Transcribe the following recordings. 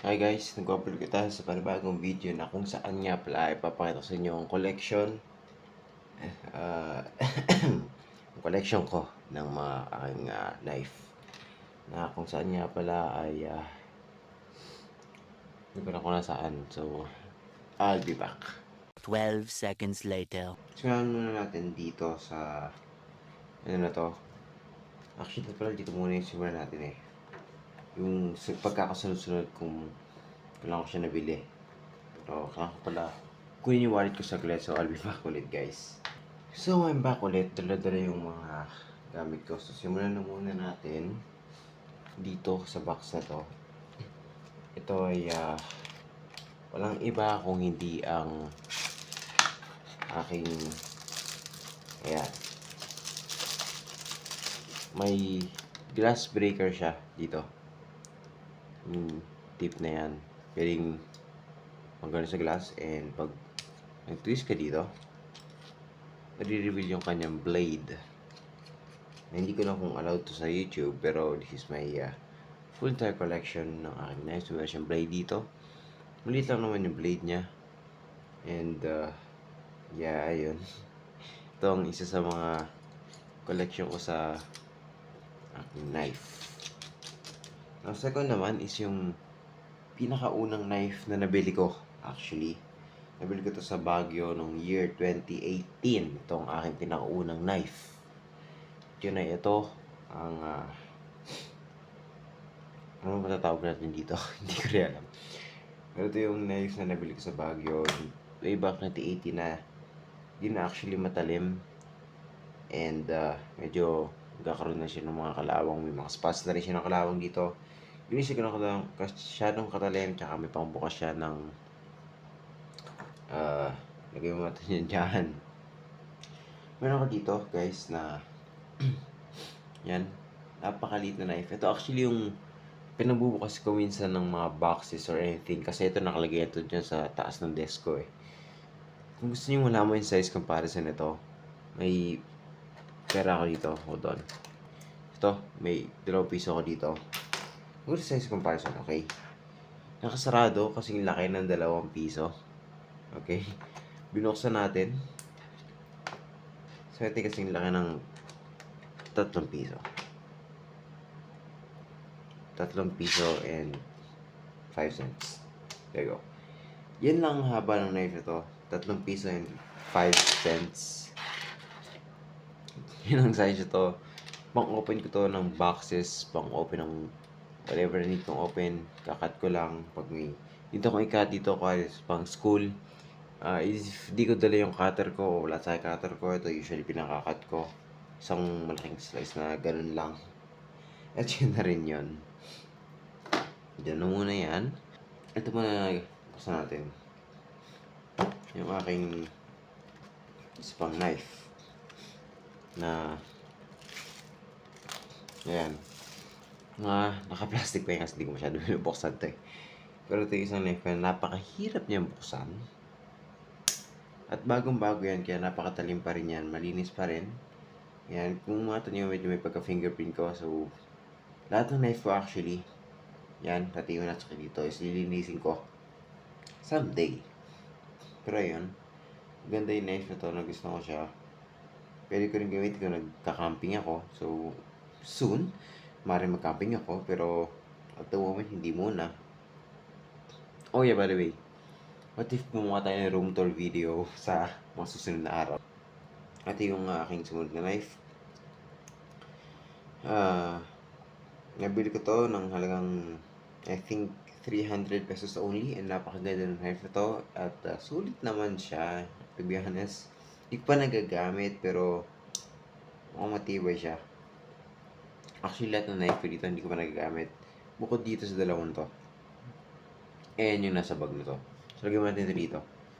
Hi guys, nag-upload ko tayo sa panibagong video na kung saan nga pala ipapakita sa inyo ang collection uh, ang collection ko ng mga aking ah, knife. Na kung saan nga pala ay uh, hindi ko na kung nasaan. So I'll be back. 12 seconds later. Simulan muna natin dito sa ano na to? Actually pala dito muna yung simulan natin eh yung sa pagkakasunod-sunod kung kailangan ko siya nabili. Pero kailangan ko pala kunin yung wallet ko saglit so I'll be back ulit guys. So I'm back ulit. Dala-dala yung mga gamit ko. So simulan na muna natin dito sa box na to. Ito ay ah, walang iba kung hindi ang aking ayan may glass breaker siya dito yung tip na yan. Pwedeng magano sa glass and pag nag-twist ka dito i-reveal yung kanyang blade. Na hindi ko na kung allowed to sa YouTube pero this is my uh, full entire collection ng aking nice version blade dito. Maliit lang naman yung blade niya. And uh, yeah ayun. Ito ang isa sa mga collection ko sa aking knife ang second naman is yung pinakaunang knife na nabili ko, actually. Nabili ko to sa Baguio nung year 2018. Ito ang aking pinakaunang knife. Yun ay ito, ang... ah, ano matatawag natin dito? Hindi ko rin alam. Pero ito yung knife na nabili ko sa Baguio. Way back 2018 na di na actually matalim. And uh, medyo nagkakaroon na siya ng mga kalawang. May mga spots na rin siya ng kalawang dito. Inisip ko na kalawang masyadong katalim. Tsaka may pangbukas siya ng uh, lagay mo natin yan dyan. Meron ako dito guys na yan. Napakaliit na knife. Ito actually yung pinabubukas ko minsan ng mga boxes or anything. Kasi ito nakalagay ito dyan sa taas ng desk ko eh. Kung gusto niyo malaman yung size comparison nito, may pera ako dito. Hold on. Ito, may dalawang piso ako dito. Good size comparison, okay? Nakasarado kasing laki ng dalawang piso. Okay? Binuksan natin. So, ito kasing laki ng tatlong piso. Tatlong piso and 5 cents. There you go. Yan lang ang haba ng knife ito. Tatlong piso and 5 cents. Yan ang size ito. Pang-open ko to ng boxes, pang-open ng whatever need kong open. Kakat ko lang pag may dito ko i-cut dito ko pang school. Ah, if di ko dala yung cutter ko, wala sa cutter ko, ito usually pinakakat ko. Isang malaking slice na ganun lang. At yun na rin yun. Diyan na muna yan. Ito muna buksan natin. Yung aking isa knife. Na Ayan. Mga naka-plastic pa yan kasi hindi ko masyado binubuksan to eh. Pero ito yung isang knife na napakahirap niyang buksan. At bagong-bago yan, kaya napakatalim pa rin yan. Malinis pa rin. Yan, kung mga niyo medyo may pagka-fingerprint ko. So, lahat ng knife ko actually, yan, pati yung nasa dito is lilinisin ko. Someday. Pero yun, ganda yung knife na to, nagustuhan ko siya. Pwede ko rin gamitin kung nagka-camping ako. So, soon, maaaring mag-camping ako. Pero, at the moment, hindi muna. Oh yeah, by the way, what if gumawa tayo ng room tour video sa mga susunod na araw? Ito yung uh, aking sumunod na knife. Ah, nabili ko to ng halagang, I think, 300 pesos only. And napakaganda ng knife na to. At uh, sulit naman siya, to be honest. Hindi pa nagagamit, pero mukhang matibay siya. Actually, lahat ng knife dito, hindi ko pa nagagamit. Bukod dito sa dalawang to. Ayan yung nasa bag na to. So, lagyan mo natin ito dito.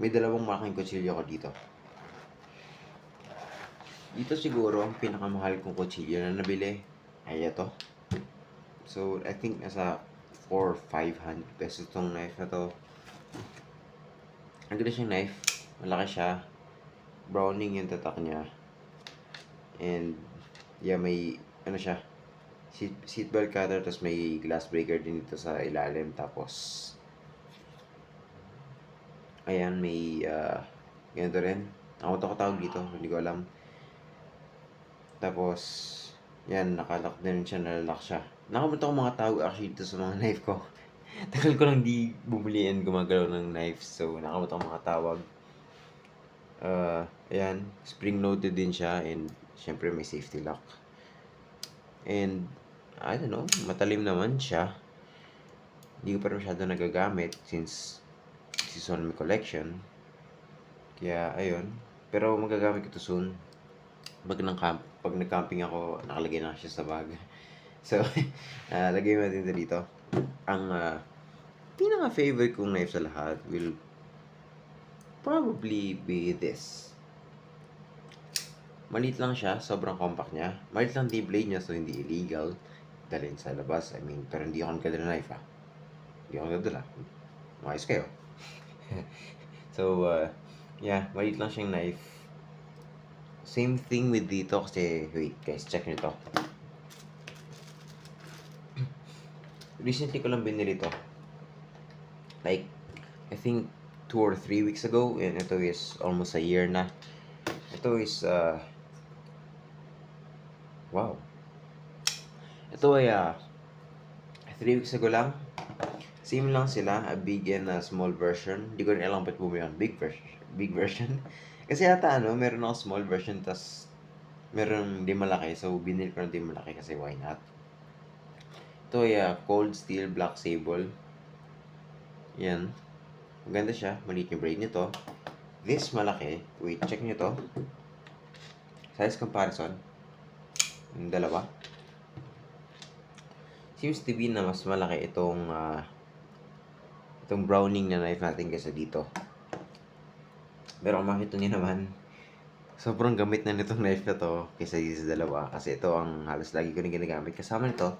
May dalawang malaking kutsilyo ko dito. Dito siguro, ang pinakamahal kong kutsilyo na nabili ay ito. So, I think nasa 4 or 500 pesos tong knife na to. Ang ganda siyang knife. Malaki siya. Browning yung tatak niya. And, yeah, may, ano siya, seat, seatbelt cutter, tapos may glass breaker din dito sa ilalim. Tapos, ayan, may, uh, ganito rin. Ako ko tawag dito, hindi ko alam. Tapos, yan, nakalock din siya, nalalock siya. Nakamunta ko mga tawag actually dito sa mga knife ko. Tagal ko lang di bumili and gumagalaw ng knives. So, nakamunta ko mga tawag. Uh, ayan, spring loaded din siya and syempre may safety lock. And, I don't know, matalim naman siya. Hindi ko pa masyado nagagamit since this is on my collection. Kaya, ayun. Pero magagamit ko to soon. Pag, ng camp, pag nag-camping ako, nakalagay na siya sa bag. So, uh, lagay natin ito dito. Ang uh, pinaka-favorite kong knife sa lahat will probably be this. Maliit lang siya, sobrang compact niya. Maliit lang blade niya, so hindi illegal. Dalhin sa labas, I mean, pero hindi ako nagkadala knife ah. Hindi ako nagdala. Maayos kayo. so, uh, yeah, maliit lang siyang knife. Same thing with dito kasi, wait guys, check nyo to. Recently ko lang binili to. Like, I think two or three weeks ago, and ito is almost a year na. Ito is, uh, wow. Ito ay, uh, three weeks ago lang. Same lang sila, a big and a small version. Hindi ko rin alam ba't bumili ang big version. Big version. Kasi ata ano, meron ako small version, tas meron di malaki. So, binili ko na di malaki kasi why not? Ito ay uh, Cold Steel Black Sable. Yan. Maganda siya. Maliit yung braid nito. This malaki. Wait, check nyo to. Size comparison. Yung dalawa. Seems to be na mas malaki itong uh, itong browning na knife natin kaysa dito. Pero kung makita niyo naman, sobrang gamit na nitong knife na to kaysa dito sa dalawa. Kasi ito ang halos lagi ko na ginagamit. Kasama nito,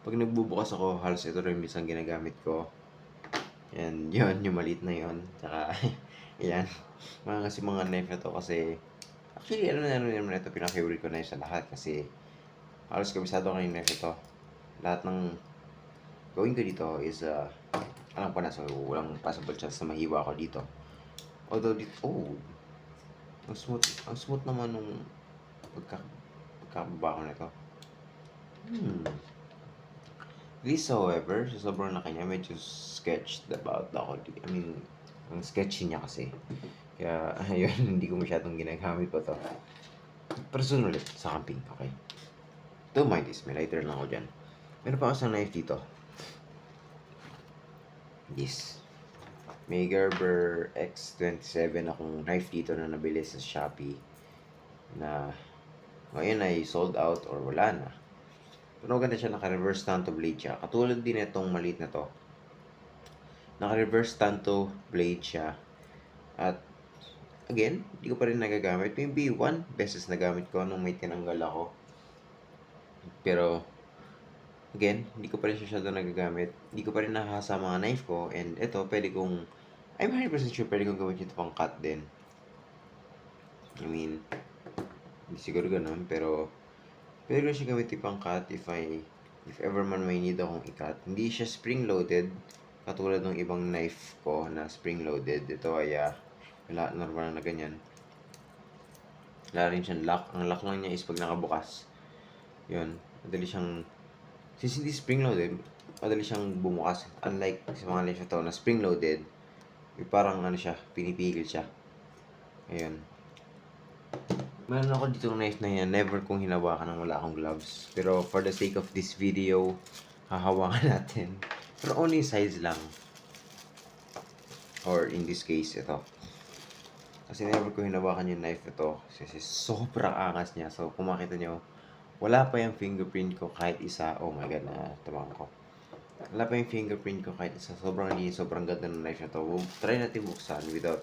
pag nagbubukas ako, halos ito rin minsan ginagamit ko. Yan, yun, yung maliit na yun. Tsaka, yan. Mga kasi mga knife na to kasi, actually, ano na naman ito, pinaka-favorite ko knife sa lahat kasi, halos kabisado yung knife ito. Lahat ng gawin ko dito is, uh, alam ko na, so walang possible chance na mahiwa ako dito. Although, dito, oh, ang smooth, ang smooth naman nung pagka, pagkababa ko nito. Hmm. This, however, sa sobrang laki niya, medyo sketched about ako. I mean, ang sketchy niya kasi. Kaya, ayun, hindi ko masyadong ginagamit pa to. Pero soon ulit, sa camping, okay? Don't mind this, may lighter lang ako dyan. Meron pa ako isang knife dito. This. May Gerber X27 akong knife dito na nabili sa Shopee. Na, ngayon ay sold out or wala na. Pero maganda siya, naka-reverse tanto blade siya. Katulad din itong maliit na to. Naka-reverse tanto blade siya. At, again, hindi ko pa rin nagagamit. Maybe one beses nagamit ko nung may tinanggal ako. Pero, again, hindi ko pa rin masyado nagagamit. Hindi ko pa rin nakahasa mga knife ko. And ito, pwede kong, I'm 100% sure pwede kong gawin ito pang cut din. I mean, hindi siguro ganun, pero Pwede ko siya gamitin pang cut if I, if ever man may need akong i-cut. Hindi siya spring-loaded, katulad ng ibang knife ko na spring-loaded. Ito ay, uh, wala, normal na ganyan. Wala rin siyang lock. Ang lock lang niya is pag nakabukas. Yun, madali siyang, since hindi spring-loaded, madali siyang bumukas. Unlike sa mga knife ito na spring-loaded, parang ano siya, pinipigil siya. Ayun. Meron ako dito knife na yan, never kong hinawakan nang wala akong gloves. Pero for the sake of this video, hahawakan natin. Pero only size lang. Or in this case, ito. Kasi never ko hinawakan yung knife ito. Kasi sobrang angas niya. So kung makita nyo, wala pa yung fingerprint ko kahit isa. Oh my god, na tumang ko. Wala pa yung fingerprint ko kahit isa. Sobrang linis, sobrang ganda ng knife na to. Try natin buksan without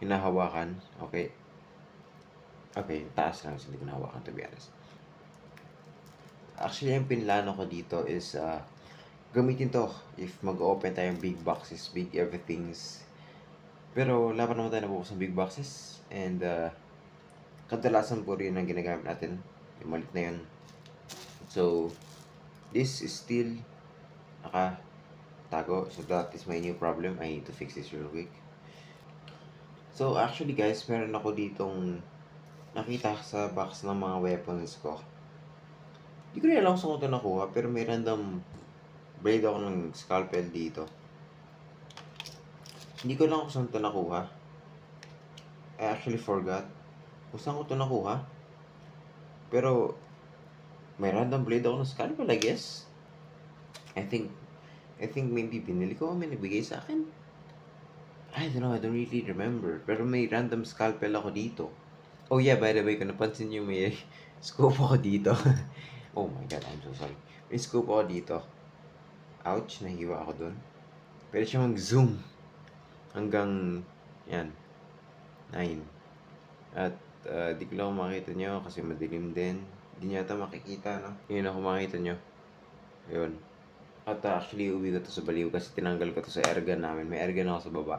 hinahawakan. Okay. Okay, taas lang. Hindi ko nahawakan to be honest. Actually, yung pinlano ko dito is uh, gamitin to if mag-open tayong big boxes, big everythings. Pero wala pa naman tayo nabuksan big boxes. And uh, kadalasan po rin ang ginagamit natin. Yung malit na yun. So, this is still nakatago. So, that is my new problem. I need to fix this real quick. So, actually guys, meron ako ditong nakita sa box ng mga weapons ko. Hindi ko rin alam saan ko ito nakuha, pero may random blade ako ng scalpel dito. Hindi ko lang kung saan ito nakuha. I actually forgot kung saan ko ito nakuha. Pero, may random blade ako ng scalpel, I guess. I think, I think maybe binili ko, may nagbigay sa akin. I don't know, I don't really remember. Pero may random scalpel ako dito. Oh yeah, by the way, kung napansin nyo, may scope ako dito. oh my god, I'm so sorry. May scope ako dito. Ouch, nahiwa ako dun. Pwede siya mag-zoom. Hanggang, yan, 9. At, uh, di ko lang makita nyo kasi madilim din. Di nyo ata makikita, no? Yun ako makita nyo. Yun. At uh, actually, uwi ko to sa baliw kasi tinanggal ko to sa airgun namin. May airgun ako sa baba.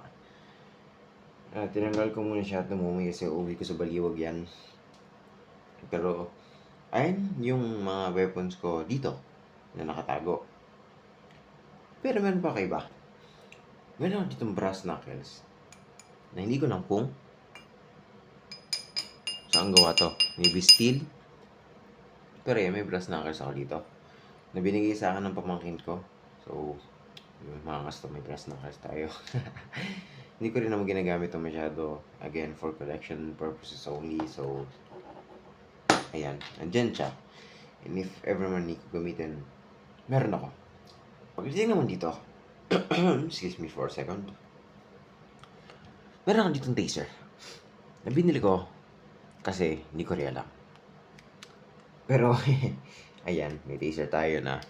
Ah, tinanggal ko muna siya at lumumi kasi uwi ko sa baliwag yan. Pero, ayun yung mga weapons ko dito na nakatago. Pero meron pa kay ba? Meron ako ditong brass knuckles na hindi ko nang kung saan gawa to. Maybe steel? Pero eh, may brass knuckles ako dito na binigay sa akin ng pamangkin ko. So, mga kasto, may brass knuckles tayo. Hindi ko rin naman ginagamit ito masyado. Again, for collection purposes only. So, ayan. Andyan siya. And if ever man hindi ko gamitin, meron ako. Pagdating naman dito, excuse me for a second. Meron ako ditong taser. Na binili ko kasi hindi ko rin alam. Pero, ayan, may taser tayo na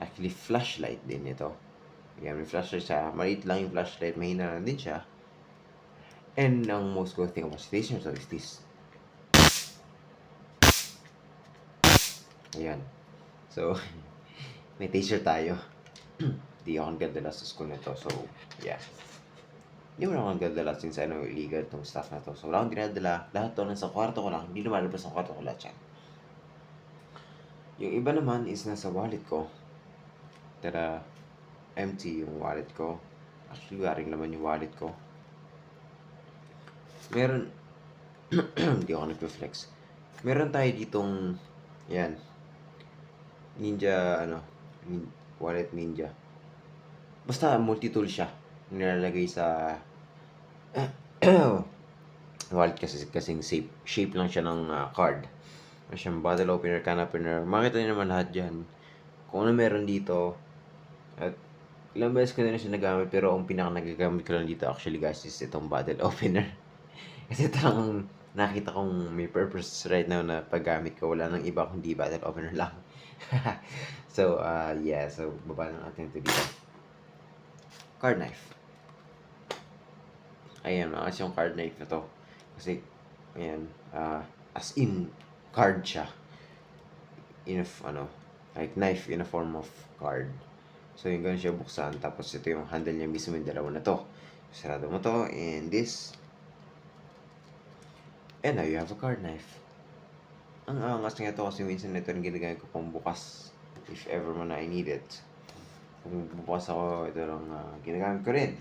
actually flashlight din ito. Ayan, may flashlight siya. Maliit lang yung flashlight. Mahina lang din siya. And ang most cool thing about station so is this. Ayan. So, may taser tayo. Di ako ganda sa school nito. So, yeah. Hindi mo na akong ganda since I know illegal itong stuff na to. So, wala akong dinadala. Lahat to nasa kwarto ko lang. Hindi lumalabas ang kwarto ko lahat yan. Yung iba naman is nasa wallet ko. Tara, empty yung wallet ko. Actually, waring naman yung wallet ko. Meron, hindi ako nagpe-flex. Meron tayo ditong, yan, Ninja, ano, nin- wallet ninja. Basta multi-tool siya. Nilalagay sa wallet kasi kasing shape, shape lang siya ng ah, card. Meron siyang bottle opener, can opener. Makita niyo naman lahat dyan. Kung ano meron dito. At ilang beses ko na rin siya nagamit pero ang pinaka nagagamit ko lang dito actually guys is itong bottle opener. Kasi ito lang ang nakita kong may purpose right now na paggamit ko. Wala nang iba kundi bottle opener lang. so, uh, yeah. So, baba na natin ito dito. Card knife. Ayan, makas yung card knife na to. Kasi, ayan, uh, as in, card siya. In a, ano, like knife in a form of card. So, yung ganun siya buksan. Tapos, ito yung handle niya mismo yung dalawa na to. Sarado mo to, and this. And now you have a card knife. Ang angas nga ito kasi minsan ito yung ginagamit ko pang bukas. If ever man I need it. Kung bukas ako, ito lang ah, ginagamit ko rin.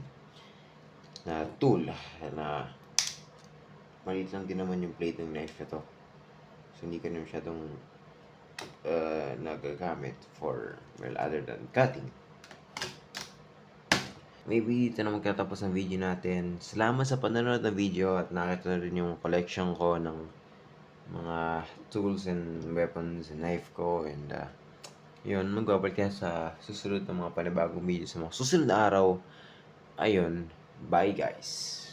Na tool. Na maliit lang din naman yung blade ng knife na to. So, hindi ka na masyadong uh, nagagamit for, well, other than cutting. Maybe dito na magtatapos ang video natin. Salamat sa panonood ng video at nakita na rin yung collection ko ng mga tools and weapons and knife ko and uh, yun, magbabalik sa susunod ng mga panibagong video sa mga susunod na araw. Ayun, bye guys!